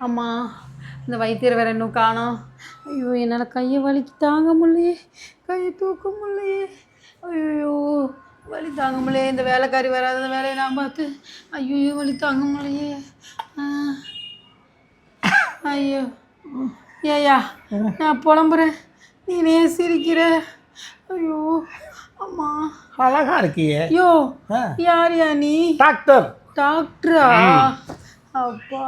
அம்மா இந்த வைத்தியர் வேற இன்னும் காணோம். ஐயோ என்னால் கையை வலிக்கு தாங்க முடியலையே. கையை தூக்க முடியலையே. ஐயோ வலி தாங்க முடியலையே. இந்த வேலைக்காரி வராத வேலையை நான் பார்த்து ஐயோ வலி தாங்க முடியலையே. ஆ. ஐயோ ஏயா நான் புலம்புறேன். நீனே சிரிக்கிற. ஐயோ அம்மா. அழகா இருக்கியே. ஐயோ. யார் யா நீ? டாக்டர். டாக்டரா? அப்பா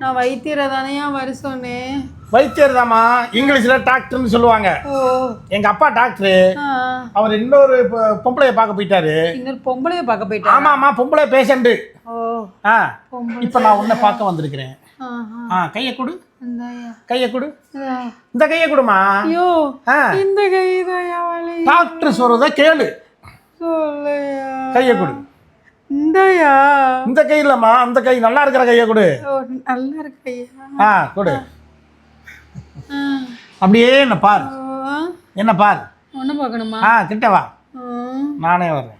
நான் வைத்தியரை தானேயா வர சொன்னேன். வைத்தியர் தாம்மா இங்கிலீஷில் டாக்டர்னு சொல்லுவாங்க. ஓ. எங்கள் அப்பா டாக்டரு. அவர் இன்னொரு பொம்பளைய பார்க்க போயிட்டாரு. இன்னொரு பொம்பளைய பார்க்க போயிட்டா ஆமாம் ஆமாம் பொம்பளை பேஷண்ட்டு ஓ. ஆ. இப்போ நான் உன்னை பார்க்க வந்திருக்கிறேன். ஆ கையை கொடு. கையை கொடு. இந்த கையை கொடுமா ஐயோ இந்த கைதாயா வலி டாக்டர் சொல்றத கேளு. கையை கொடு. இந்தாயா? இந்த கை இல்லைம்மா அந்த கை. நல்லா இருக்கிற கையை கொடு. நல்லா இருக்கையா ஆ கொடு. அப்படியே என்ன பார். என்ன பார். ஒன்று பார்க்கணுமா? ஆ கிட்ட வா. நானே வர்றேன்.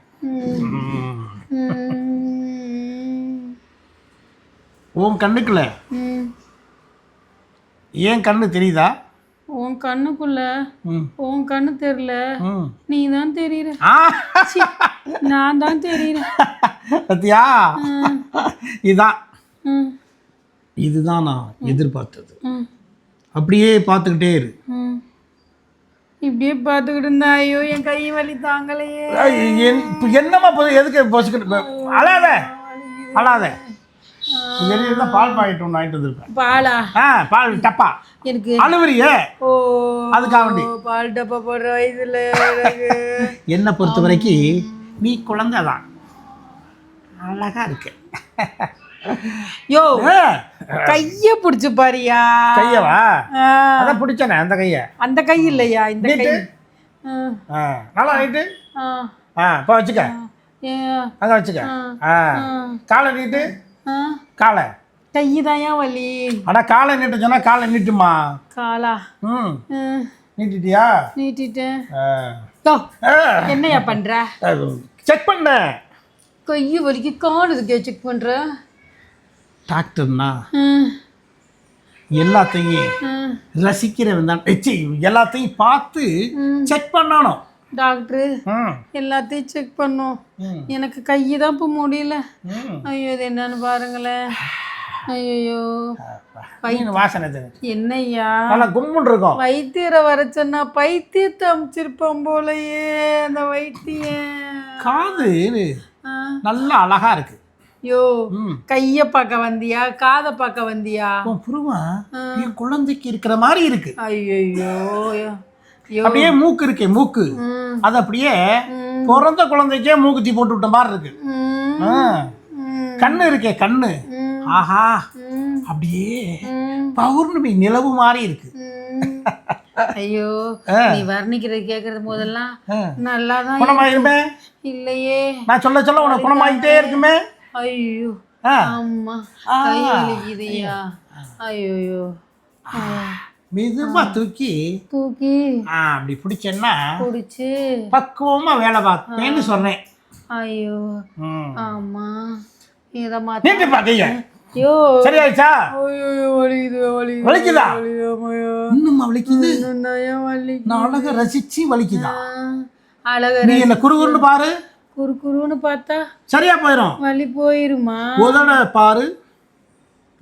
உன் கண்ணுக்குள்ள. ஏன் கண்ணு தெரியுதா? உன் கண்ணுக்குள்ள. உன் கண்ணு தெரியல. நீ தான் தெரியுற. நான் தான் தெரியுறேன் பத்தியா? இதான். இதுதான் நான் எதிர்பார்த்தது. அப்படியே பார்த்துக்கிட்டே இரு. இப்படியே பார்த்துக்கிட்டு இருந்தா ஐயோ என் கை வலி தாங்கலையே. என்னம்மா எதுக்கு பொசுக்கிட்டு அழாத. அழாத. வெளியே தான் பால் பாக்கெட் ஒன்று வாங்கிட்டு வந்திருப்பேன் பாலா? ஆ பால் டப்பா. எனக்கு அழுவுறியே? ஓ அதுக்காக பால் டப்பா போடுற வயசுல என்னை பொறுத்த வரைக்கும் நீ குழந்தை தான் அழகா இருக்கு. யோ கைய புடிச்சு பாரியா? கையவா? அதான் பிடிச்சனே அந்த கையை. அந்த கை இல்லையா இந்த கை? நல்லா நீட்டு. ஆ, இப்போ வச்சுக்க. அங்கே வச்சுக்க. ஆ காலை நீட்டு. காலை. கையுதாயா வலி? அட காலை நீட்டு சொன்னா காலை நீட்டுமா? காலா? ம். நீட்டிட்டியா? நீட்டிட்டேன். என்னையா பண்ற? செக் பண்ணேன் கையை வலிக்கு காணுதுக்கே செக் பண்ற? டாக்டர்னா எல்லாத்தையும். ரசிக்கிறவன் தான். எல்லாத்தையும் பார்த்து செக் பண்ணணும். டாக்டரு எல்லாத்தையும் செக் பண்ணோம். எனக்கு கையை தான் இப்போ முடியல. ஐயோ இது என்னன்னு பாருங்களேன். ஐயோ வாசனை என்னய்யா? நல்லா கும்முன்னு இருக்கும். வைத்தியரை வர சொன்னா பைத்தியத்தை அமைச்சிருப்பான் போலயே அந்த வைத்தியன். காது. நல்லா அழகா இருக்கு. யோ ம். கைய பார்க்க வந்தியா காதை பார்க்க வந்தியா? உன் புருவா என் குழந்தைக்கு இருக்கிற மாதிரி இருக்கு. ஐயோ அப்படியே மூக்கு இருக்கே மூக்கு. அது அப்படியே பிறந்த குழந்தைக்கே மூக்குத்தி போட்டு விட்ட மாதிரி இருக்கு. கண்ணு இருக்கே கண்ணு. ஆஹா. அப்படியே பௌர்ணமி நிலவு மாதிரி இருக்கு. ஐயோ. நீ வர்ணிக்கிறது கேட்கறது போதெல்லாம். நல்லா தான் குணமாயிருமே? இல்லையே. நான் சொல்ல சொல்ல உனக்கு குணமாயிட்டே இருக்குமே? ஐயோ. ஆமா. கை வலிக்குதுயா ஐயோ மெதுவா தூக்கி. தூக்கி. அப்படி பிடிச்சேன்னா பிடிச்சு. பக்குவமா வேலை பார்ப்பேன்னு சொன்னேன். ஐயோ. ஆமா இதை மாத்த பாக்கைய ஐயோ. சரியாயிடுச்சா? ஐயோ வலிக்குது வலிக்குது வலிக்குதா? வலிக்குது. நான் அழகா ரசிச்சு வலிக்குதா? அழகர் நீ என்ன குறுகுறுன்னு பாரு. குறு குருன்னு பார்த்தா சரியா போயிடும் வலி போயிருமா? உதட பாரு.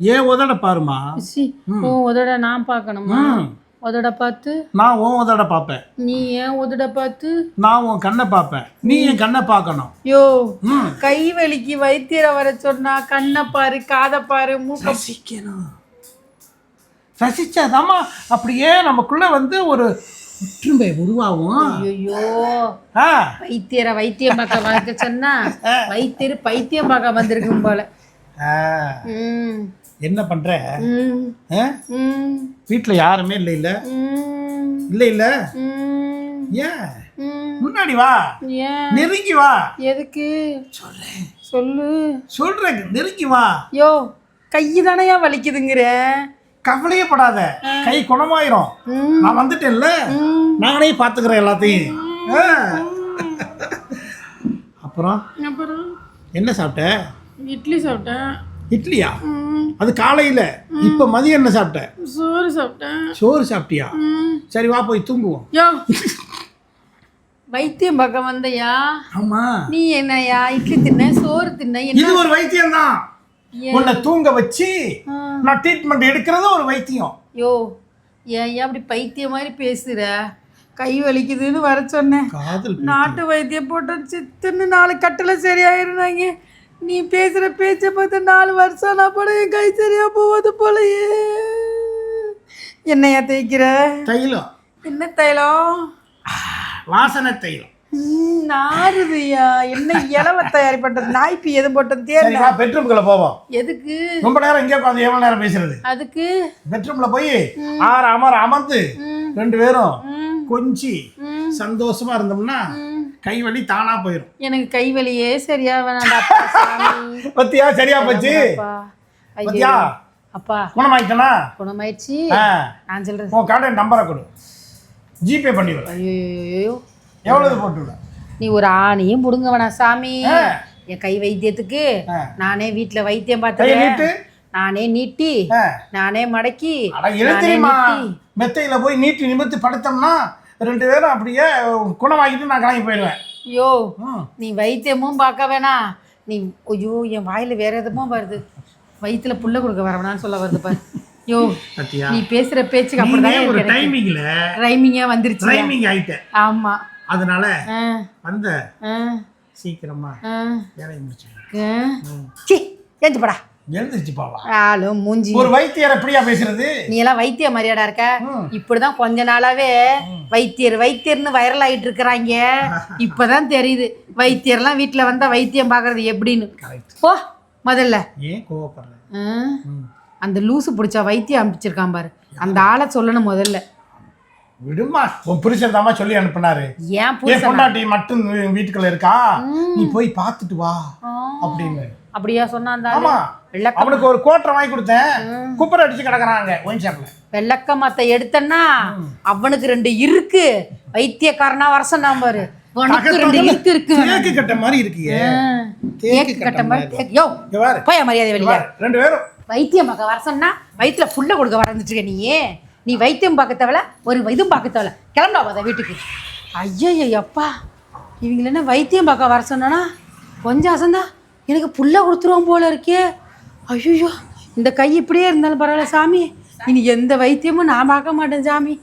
ஏன் உதட பாருமா? சி ஓ உதட நான் பார்க்கணுமா. உதட பார்த்து. நான் உன் உதட பார்ப்பேன். நீ ஏன் உதட பார்த்து? நான் உன் கண்ணை பார்ப்பேன். நீ என் கண்ணை பார்க்கணும். யோ கை வலிக்கு வைத்தியரை வர சொன்னா கண்ணை பாரு காதை பாரு மூக்க ரசிக்கணும். ரசிச்சாதாம்மா அப்படியே நமக்குள்ள வந்து ஒரு ஒற்றுமை உருவாகும். ஐயோ ஆ. வைத்தியரை வைத்தியம் பார்க்க வைக்க சொன்னா வைத்தியர் பைத்தியம் பார்க்க வந்திருக்கும் போல. என்ன பண்ற? ம். ஆ? ம். வீட்ல யாருமே இல்லை இல்ல? ம். இல்ல இல்ல? ஏன் முன்னாடி வா. நெருங்கி வா. எதுக்கு? சொல்றேன் சொல்லு. சொல்றேன் நெருங்கி வா. யோ கை தானையா வலிக்குதுங்கிற? கவலையே படாத கை குணமாயிரும். நான் வந்துட்டேன்ல. நானே பாத்துக்கிறேன் எல்லாத்தையும். அப்புறம்? அப்புறம்? என்ன சாப்பிட்ட? இட்லி சாப்பிட்டேன். இட்லியா? அது காலையில. இப்ப மதியம் என்ன சாப்பிட்ட? சோறு சாப்பிட்டேன். சோறு சாப்பிட்டியா. சரி வா போய் தூங்குவோம். வைத்தியம் பக்கம் வந்தையா? ஆமா. நீ என்னையா? இட்லி தின்ன சோறு தின்ன இது ஒரு வைத்தியம் தான்? உன்னை தூங்க வச்சு. நான் ட்ரீட்மெண்ட் எடுக்கிறது ஒரு வைத்தியம். யோ ஏன் அப்படி பைத்தியம் மாதிரி பேசுற? கை வலிக்குதுன்னு வர சொன்னேன். நாட்டு வைத்தியம் போட்டோம் சித்துன்னு நாலு கட்டில் சரியாயிருந்தாங்க. நீ பேசுகிற பேச்சை பார்த்து நாலு வருஷம் நான் போட என் கை சரியா போவது போலயே. என்னையா தேய்க்கிற? தைலம். என்ன தைலம்? வாசனை தைலம். நாறுதுயா என்ன இலவ தயாரி பண்றது நாய்ப்பி எது போட்டது வா பெட்ரூம்குள்ள போவோம். எதுக்கு? ரொம்ப நேரம் இங்கே உட்காந்து எவ்வளவு நேரம் பேசுறது. அதுக்கு? பெட்ரூம்ல போய் ஆறு அமர அமர்ந்து ரெண்டு பேரும் கொஞ்சி சந்தோஷமா இருந்தோம்னா. கை வலி தானா போயிடும் எனக்கு கை வலியே சரியா சாமி. பத்தியா? சரியா போச்சு. பத்தியா? அப்பா. குணமாயிட்டனா? குணமாயிடுச்சு. நான் சொல்றேன் உன் கார்டு நம்பரை கொடு. ஜிபே பண்ணிவிடுறேன் ஐயோ எவ்வளவு போட்டுவிட? நீ ஒரு ஆணையும் புடுங்க வேணாம் சாமி. என் கை வைத்தியத்துக்கு. நானே வீட்ல வைத்தியம் பார்த்தேன் நானே நீட்டி. நானே மடக்கி மெத்தையில போய் நீட்டி நிமித்து படுத்தோம்னா ரெண்டு பேரும் அப்படியே குணமாக்கிட்டு நான் கிளம்பி போயிடுவேன். யோ ம். நீ வைத்தியமும் பார்க்க வேணாம் நீ ஐயோ என் வாயில வேற எதுமோ வருது. வயித்துல புள்ள கொடுக்க வர வேணாம்னு சொல்ல வருது பாரு. யோ பத்தியா? நீ பேசுற பேச்சுக்கு அப்படிதான் ஒரு டைமிங்ல ரைமிங்கா வந்துருச்சு டைமிங் ஆயிட்ட. ஆமா. அதனால வந்த சீக்கிரமா வேலையை முடிச்சு போடா எழுந்திருச்சு போவா. ஆளும் மூஞ்சி. ஒரு வைத்தியர் எப்படியா பேசுறது? நீ எல்லாம் வைத்திய மாதிரியாடா இருக்க. இப்படிதான் கொஞ்ச நாளாவே வைத்தியர் வைத்தியர்னு வைரல் ஆயிட்டு இருக்கிறாங்க. இப்பதான் தெரியுது. வைத்தியர்லாம் வீட்டுல வந்தா வைத்தியம் பாக்குறது எப்படின்னு. போ முதல்ல. ஏன் கோவப்படுற. அந்த லூசு பிடிச்சா வைத்தியம் அனுப்பிச்சிருக்கான் பாரு. அந்த ஆளை சொல்லணும் முதல்ல. விடுமா உன் புருஷன் தாமா சொல்லி அனுப்புனாரு. ஏன் பொண்டாட்டி மட்டும் வீட்டுக்குள்ள இருக்கா? நீ போய் பார்த்துட்டு வா அப்படின்னு. அப்படியா சொன்னா அவனுக்கு ஒரு கோட்டரை வாங்கி கொடுத்தேன். குப்பரை அடிச்சு கிடக்குறாங்க ஒயின் ஷாப்ல வெள்ளக்க மத்த எடுத்தன்னா அவனுக்கு ரெண்டு இருக்கு. வைத்தியக்காரனா வர சொன்னான் பாரு. தேக்கு கட்ட மாதிரி இருக்கியே. தேக்கு கட்ட மாதிரி யோ போய மரியாதை வெளியே ரெண்டு பேரும். வைத்தியம் பார்க்க வர சொன்னா வயிற்றுல புல்ல கொடுக்க வரந்துட்டு இருக்க நீ நீ வைத்தியம் பார்க்க தேவல ஒரு இதுவும் பார்க்க தேவல கிளம்பா போத வீட்டுக்கு. ஐயோ அப்பா இவங்கள என்ன வைத்தியம் பார்க்க வர சொன்னோன்னா கொஞ்சம் அசந்தா எனக்கு புல்ல கொடுத்துருவோம் போல இருக்கே. ஐயோ இந்த கை இப்படியே இருந்தாலும் பரவாயில்ல சாமி. இனி எந்த வைத்தியமும் நான் பார்க்க மாட்டேன் சாமி.